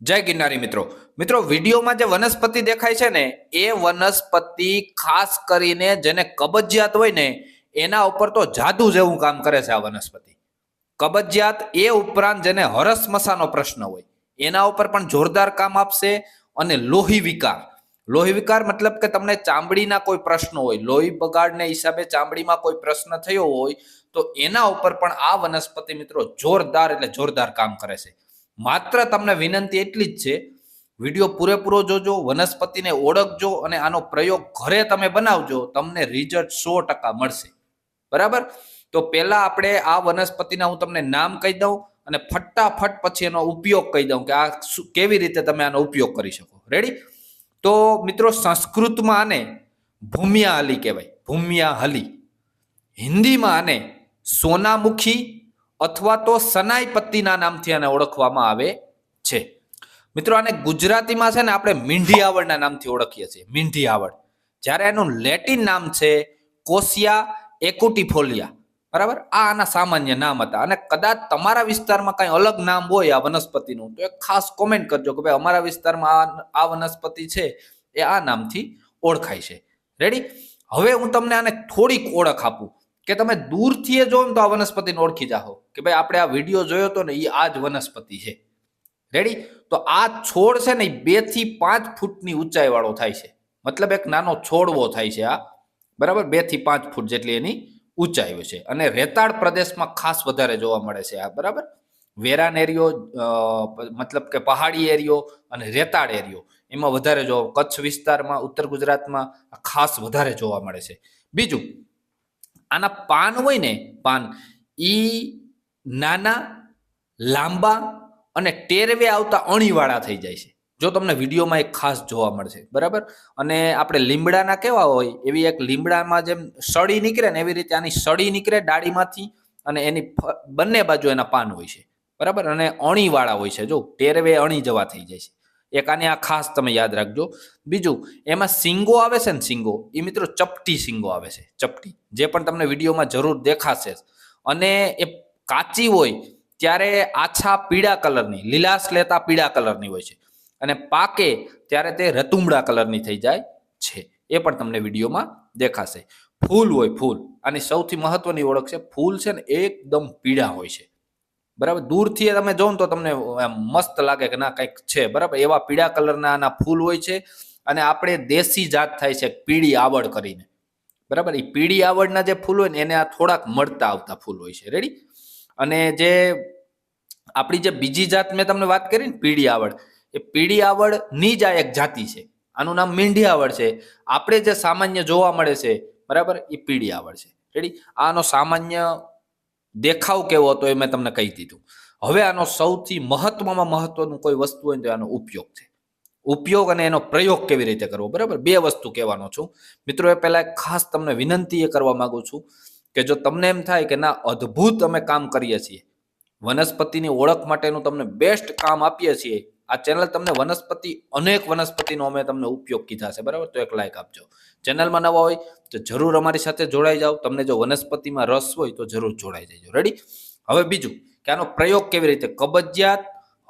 જય ગિરનારી મિત્રો. મિત્રો, વિડીયોમાં જે વનસ્પતિ દેખાય છે ને, એ વનસ્પતિ ખાસ કરીને જેને કબજિયાત હોય ને, એના ઉપર તો જાદુ જેવું કામ કરે છે આ વનસ્પતિ. કબજિયાત એ ઉપરાંત જેને હરસ મસાનો પ્રશ્ન હોય, એના ઉપર પણ જોરદાર કામ આપશે અને લોહી વિકાર. લોહી વિકાર મતલબ કે તમને ચામડીના કોઈ પ્રશ્ન હોય, લોહી બગાડને હિસાબે ચામડીમાં કોઈ પ્રશ્ન થયો હોય, તો એના ઉપર પણ આ વનસ્પતિ મિત્રો જોરદાર એટલે જોરદાર કામ કરે છે. માત્ર તમને વિનંતી એટલી જ છે, વીડિયો પૂરેપૂરો જોજો, વનસ્પતિને ઓળખજો અને આનો પ્રયોગ ઘરે તમે બનાવજો, તમને રિઝલ્ટ સો ટકા મળશે. બરાબર? તો પહેલા આપણે આ વનસ્પતિના હું તમને નામ કહી દઉં અને ફટાફટ પછી એનો ઉપયોગ કહી દઉં કે આ કેવી રીતે તમે આનો ઉપયોગ કરી શકો. રેડી તો મિત્રો સંસ્કૃતમાં આને ભૂમિયા હલી કહેવાય. ભૂમિયા હલી હિન્દીમાં આને સોનામુખી અથવા તો સનાઈ પત્તીના નામથી આને ઓળખવામાં આવે છે. મિત્રો, આને ગુજરાતીમાં છે ને આપણે મીંઢી આવડના નામથી ઓળખીએ છીએ. મીંઢી આવડ જ્યારે એનું લેટિન નામ છે, કોસિયા એકુટીફોલિયા બરાબર? આ આના સામાન્ય નામ હતા. અને કદાચ તમારા વિસ્તારમાં કઈ અલગ નામ હોય આ વનસ્પતિનું, તો એક ખાસ કોમેન્ટ કરજો કે ભાઈ, અમારા વિસ્તારમાં આ આ વનસ્પતિ છે, એ આ નામથી ઓળખાય છે. રેડી હવે હું તમને આને થોડીક ઓળખ આપું. કે તમે દૂરથી એ જોવો ને તો આ વનસ્પતિને ઓળખી જાઓ. કે ભાઈ આપણે આ વીડિયો જોયો હતો ને એ આ જ વનસ્પતિ છે. રેડી તો આ છોડ છે ને બેથી પાંચ ફૂટની ઊંચાઈ વાળો થાય છે. મતલબ એક નાનો છોડવો થાય છે આ. બરાબર? બેથી પાંચ ફૂટ જેટલી એની ઊંચાઈ હોય છે. અને રેતાળ પ્રદેશમાં ખાસ વધારે જોવા મળે છે આ. બરાબર? વેરાન એરિયો મતલબ કે પહાડી એરિયો અને રેતાળ એરિયો. એમાં વધારે જોવા કચ્છ વિસ્તારમાં, ઉત્તર ગુજરાતમાં ખાસ વધારે જોવા મળે છે. બીજું આના પાન હોય ને, પાન, ઈ નાના, લાંબા અને ટેરવે આવતા અણીવાળા થઈ જાય છે. જો તમને વિડીયોમાં એક ખાસ જોવા મળશે, બરાબર? અને આપણે લીમડાના કેવા હોય? એવી એક લીમડામાં જેમ સળી નીકળે ને, એવી રીતે આની સળી નીકળે ડાળીમાંથી અને એની બંને બાજુ એના પાન હોય છે. બરાબર? અને અણીવાળા હોય છે. જો, ટેરવે અણી જવા થઈ જાય છે. એક આને આ ખાસ તમે યાદ રાખજો. બીજું, એમાં સિંગો આવે છે ને સિંગો એ મિત્રો ચપટી સિંગો આવે છે, ચપટી. જે પણ તમને વિડીયોમાં જરૂર દેખાશે. અને એ કાચી હોય ત્યારે આછા પીળા કલરની, લીલાશ લેતા પીળા કલરની હોય છે. અને પાકે ત્યારે તે રતુમડા કલરની થઈ જાય છે. એ પણ તમને વિડીયોમાં દેખાશે. ફૂલ હોય ફૂલ. આની સૌથી મહત્વની ઓળખ છે, ફૂલ છે ને એકદમ પીળા હોય છે. બરાબર? દૂરથી તમે જોવો તો તમને મસ્ત લાગે કે ના, કંઈક છે. બરાબર? એવા પીળા કલરના આના ફૂલ હોય છે અને આપણે દેશી જાત થાય છે પીળી આવડ કરીને. બરાબર? એ પીળી આવડના જે ફૂલ હોય ને, એને આ થોડાક મળતા આવતા ફૂલ હોય છે. રેડી અને જે આપણી જે બીજી જાત મેં તમને વાત કરી ને, પીળી આવડ. એ પીળી આવડની જ આ એક જાતિ છે. આનું નામ મીંઢી આવડ છે. આપણે જે સામાન્ય જોવા મળે છે, બરાબર? એ પીળી આવડ છે. રેડી આનો સામાન્ય દેખાવ કેવો હતો એ મેં તમને કહી દીધું. હવે આનો સૌથી મહત્વમાં મહત્વનું કોઈ વસ્તુ હોય તો આનો ઉપયોગ છે. ઉપયોગ અને એનો પ્રયોગ કેવી રીતે કરવો? બરાબર? બે વસ્તુ કહેવાનો છું. મિત્રો, એ પહેલાં ખાસ તમને વિનંતી એ કરવા માગું છું કે જો તમને એમ થાય કે ના, અદ્ભુત અમે કામ કરીએ છીએ, વનસ્પતિની ઓળખ માટેનું તમને બેસ્ટ કામ આપીએ છીએ આ ચેનલ તમને વનસ્પતિ, અનેક વનસ્પતિનો અમે તમને ઉપયોગ કીધા છે, બરાબર? તો એક લાઈક આપજો. ચેનલમાં નવા હોય તો જરૂર અમારી સાથે જોડાઈ જાઓ. તમને જો વનસ્પતિમાં રસ હોય તો જરૂર જોડાઈ જજો. રેડી હવે બીજું, કે આનો પ્રયોગ કેવી રીતે? કબજિયાત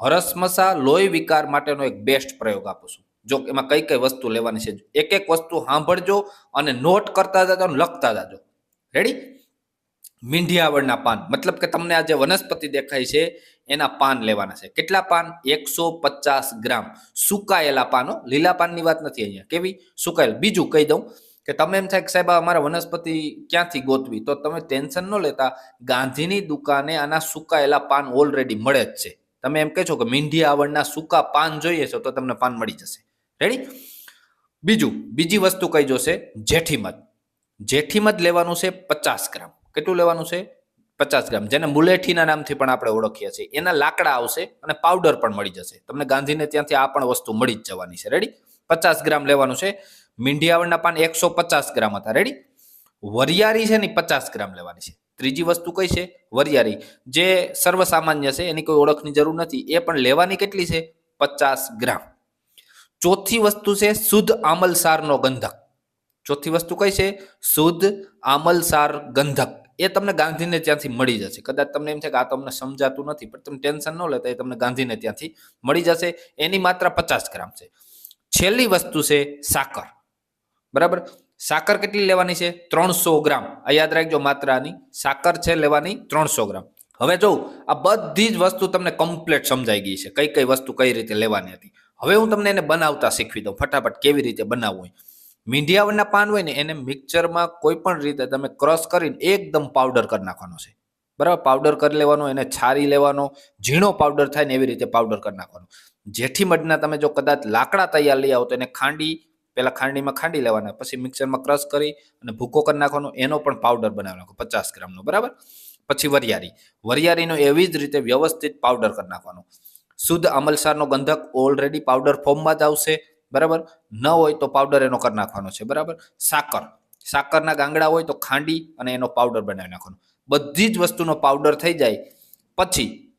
હરસમસા લોહી વિકાર માટેનો એક બેસ્ટ પ્રયોગ આપું છું. જો એમાં કઈ કઈ વસ્તુ લેવાની છે? એક એક વસ્તુ સાંભળજો અને નોટ કરતા જાજો અને લખતા જાજો. રેડી મીંઢિયાવળના પાન. મતલબ કે તમને આ જે વનસ્પતિ દેખાય છે, એના પાન લેવાના છે. કેટલા પાન? એકસો પચાસ ગ્રામ. સુકાયેલા પાનો. લીલા પાનની વાત નથી અહીંયા. કેવી? સુકાયેલ. બીજું કહી દઉં કે તમે એમ થાય કે સાહેબ અમારે વનસ્પતિ ક્યાંથી ગોતવી? તો તમે ટેન્શન ન લેતા, ગાંધીની દુકાને આના સુકાયેલા પાન ઓલરેડી મળે જ છે. તમે એમ કહેશો કે મીંઢી આવડના સૂકા પાન જોઈએ છો, તો તમને પાન મળી જશે. રેડી બીજું, બીજી વસ્તુ કઈ જોશે? જેઠીમધ જેઠીમધ લેવાનું છે પચાસ ગ્રામ. કેટલું લેવાનું છે? પચાસ ગ્રામ. જેને મુલેઠીના નામથી પણ આપણે ઓળખીએ છીએ. એના લાકડા આવશે અને પાવડર પણ મળી જશે. તમને ગાંધીને ત્યાંથી આ પણ વસ્તુ મળી જ જવાની છે. રેડી પચાસ ગ્રામ લેવાનું છે. મીંઢિયાવળના પાન એકસો પચાસ ગ્રામ હતા. રેડી વરિયારી છે ને પચાસ ગ્રામ લેવાની છે. ત્રીજી વસ્તુ કઈ છે? વરિયાળી. જે સર્વસામાન્ય છે, એની કોઈ ઓળખની જરૂર નથી. એ પણ લેવાની કેટલી છે? પચાસ ગ્રામ. ચોથી વસ્તુ છે શુદ્ધ આમલસારનો ગંધક. ચોથી વસ્તુ કઈ છે? શુદ્ધ આમલસાર ગંધક. એ તમને ગાંધીને ત્યાંથી મળી જશે. કદાચ તમને એમ થાય કે આ તમને સમજાતું નથી, પણ તમે ટેન્શન ન લેતા એ તમને ગાંધીને ત્યાંથી મળી જશે. એની માત્રા પચાસ ગ્રામ છે. છેલ્લી વસ્તુ છે સાકર. બરાબર? સાકર કેટલી લેવાની છે? ત્રણસો ગ્રામ. આ યાદ રાખજો માત્રાની. સાકર છે લેવાની ત્રણસો ગ્રામ. હવે જોઉં આ બધી જ વસ્તુ તમને કમ્પ્લીટ સમજાઈ ગઈ છે કઈ કઈ વસ્તુ કઈ રીતે લેવાની હતી. હવે હું તમને એને બનાવતા શીખવી દઉં. ફટાફટ કેવી રીતે બનાવવું મીંઢિયાવળના પાન હોય ને, એને મિક્સરમાં કોઈ પણ રીતે તમે ક્રશ કરીને એકદમ પાવડર કરી નાખવાનો છે. બરાબર? પાવડર કરી લેવાનો, એને છારી લેવાનો, ઝીણો પાવડર થાય ને એવી રીતે પાવડર કરી નાખવાનો. જેઠી મઢના તમે જો કદાચ લાકડા તૈયાર લઈ આવો તો એને ખાંડી પહેલાં ખાંડીમાં ખાંડી લેવાના, પછી મિક્સરમાં ક્રશ કરી અને ભૂકો કરી નાખવાનો, એનો પણ પાવડર બનાવી નાખો, પચાસ ગ્રામનો, બરાબર? પછી વરિયાળી. વરિયારીનો એવી જ રીતે વ્યવસ્થિત પાવડર કરી નાખવાનો. શુદ્ધ અમલસારનો ગંધક ઓલરેડી પાવડર ફોર્મમાં જ આવશે. બરાબર? ન હોય તો પાવડર એનો કરી નાખવાનો છે, બરાબર? સાકર. સાકરના ગાંગડા હોય તો ખાંડી અને એનો પાવડર બનાવી નાખવાનો. બધી જ વસ્તુનો પાવડર થઈ જાય. પછી,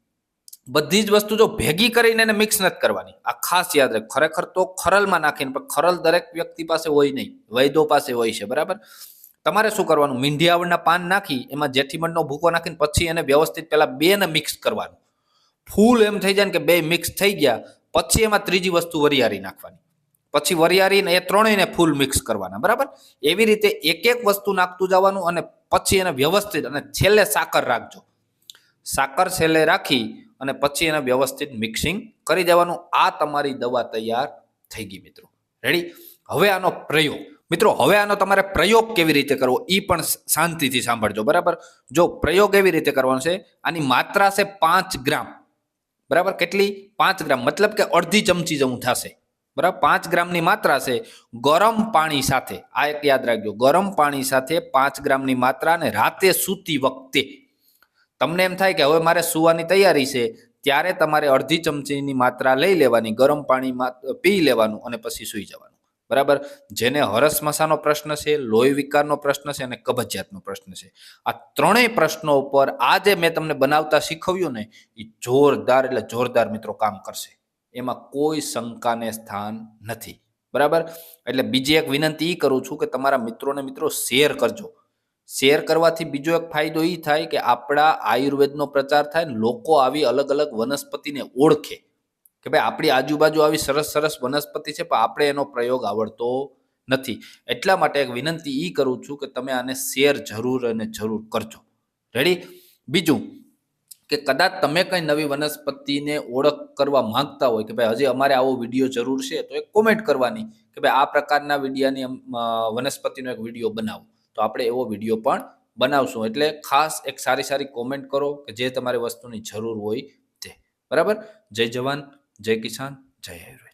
બધી જ વસ્તુ જો ભેગી કરીને એને મિક્સ નથી કરવાની. આ ખાસ યાદ રાખ, ખરેખર તો ખરલમાં નાખીને, પણ ખરલ દરેક વ્યક્તિ પાસે હોય નહીં. વૈદો પાસે હોય છે, બરાબર? તમારે શું કરવાનું? મીંઢિયાવળના પાન નાખી, એમાં જેઠીમંડનો ભૂકો નાખીને પછી એને વ્યવસ્થિત પહેલાં બેને મિક્સ કરવાનું. ફૂલ એમ થઈ જાય ને કે બે મિક્સ થઈ ગયા, પછી એમાં ત્રીજી વસ્તુ વરિયાળી નાખવાની. પછી વરિયાળીને એ ત્રણેયને ફૂલ મિક્સ કરવાના, બરાબર? એવી રીતે એક એક વસ્તુ નાખતું જવાનું અને પછી એને વ્યવસ્થિત અને છેલ્લે સાકર રાખજો. સાકર છેલ્લે રાખી અને પછી એને વ્યવસ્થિત મિક્સિંગ કરી દેવાનું. આ તમારી દવા તૈયાર થઈ ગઈ મિત્રો. રેડી હવે આનો પ્રયોગ. મિત્રો, હવે આનો તમારે પ્રયોગ કેવી રીતે કરવો એ પણ શાંતિથી સાંભળજો, બરાબર? જો પ્રયોગ એવી રીતે કરવાનો છે, આની માત્રા છે પાંચ ગ્રામ. બરાબર? કેટલી? પાંચ ગ્રામ. મતલબ કે અડધી ચમચી જેવું થશે. બરાબર? પાંચ ગ્રામની માત્રા છે ગરમ પાણી સાથે. આ એક યાદ રાખજો. ગરમ પાણી સાથે પાંચ ગ્રામની માત્રા અને રાતે સૂતી વખતે. તમને એમ થાય કે હવે મારે સુવાની તૈયારી છે, ત્યારે તમારે અડધી ચમચીની માત્રા લઈ લેવાની, ગરમ પાણીમાં પી લેવાનું અને પછી સૂઈ જવાનું. બરાબર? જેને હરસ મસાનો પ્રશ્ન છે, લોહી વિકારનો પ્રશ્ન છે અને કબજિયાતનો પ્રશ્ન છે. આ ત્રણેય પ્રશ્નો ઉપર આ જે મેં તમને બનાવતા શીખવ્યું ને એ જોરદાર એટલે જોરદાર મિત્રો કામ કરશે. એમાં કોઈ શંકાને સ્થાન નથી. બરાબર? એટલે બીજી એક વિનંતી એ કરું છું કે તમારા મિત્રોને મિત્રો શેર કરજો. શેર કરવાથી બીજો એક ફાયદો એ થાય કે આપણા આયુર્વેદનો પ્રચાર થાય લોકો આવી અલગ અલગ વનસ્પતિને ઓળખે. કે ભાઈ આપણી આજુબાજુ આવી સરસ સરસ વનસ્પતિ છે, પણ આપણે એનો પ્રયોગ આવડતો નથી. એટલા માટે એક વિનંતી એ કરું છું કે તમે આને શેર જરૂર અને જરૂર કરજો. રેડી બીજું કે કદાચ તમે કંઈ નવી વનસ્પતિને ઓળખ કરવા માંગતા હોય કે ભાઈ હજી અમારે આવો વીડિયો જરૂર છે, તો એક કોમેન્ટ કરવાની કે ભાઈ આ પ્રકારના વિડીયાની વનસ્પતિનો એક વીડિયો બનાવો. તો આપણે એવો વીડિયો પણ બનાવશું. એટલે ખાસ એક સારી સારી કોમેન્ટ કરો કે જે તમારી વસ્તુની જરૂર હોય તે. બરાબર? જય જવાન, જય કિસાન, જય આયુર્વેદ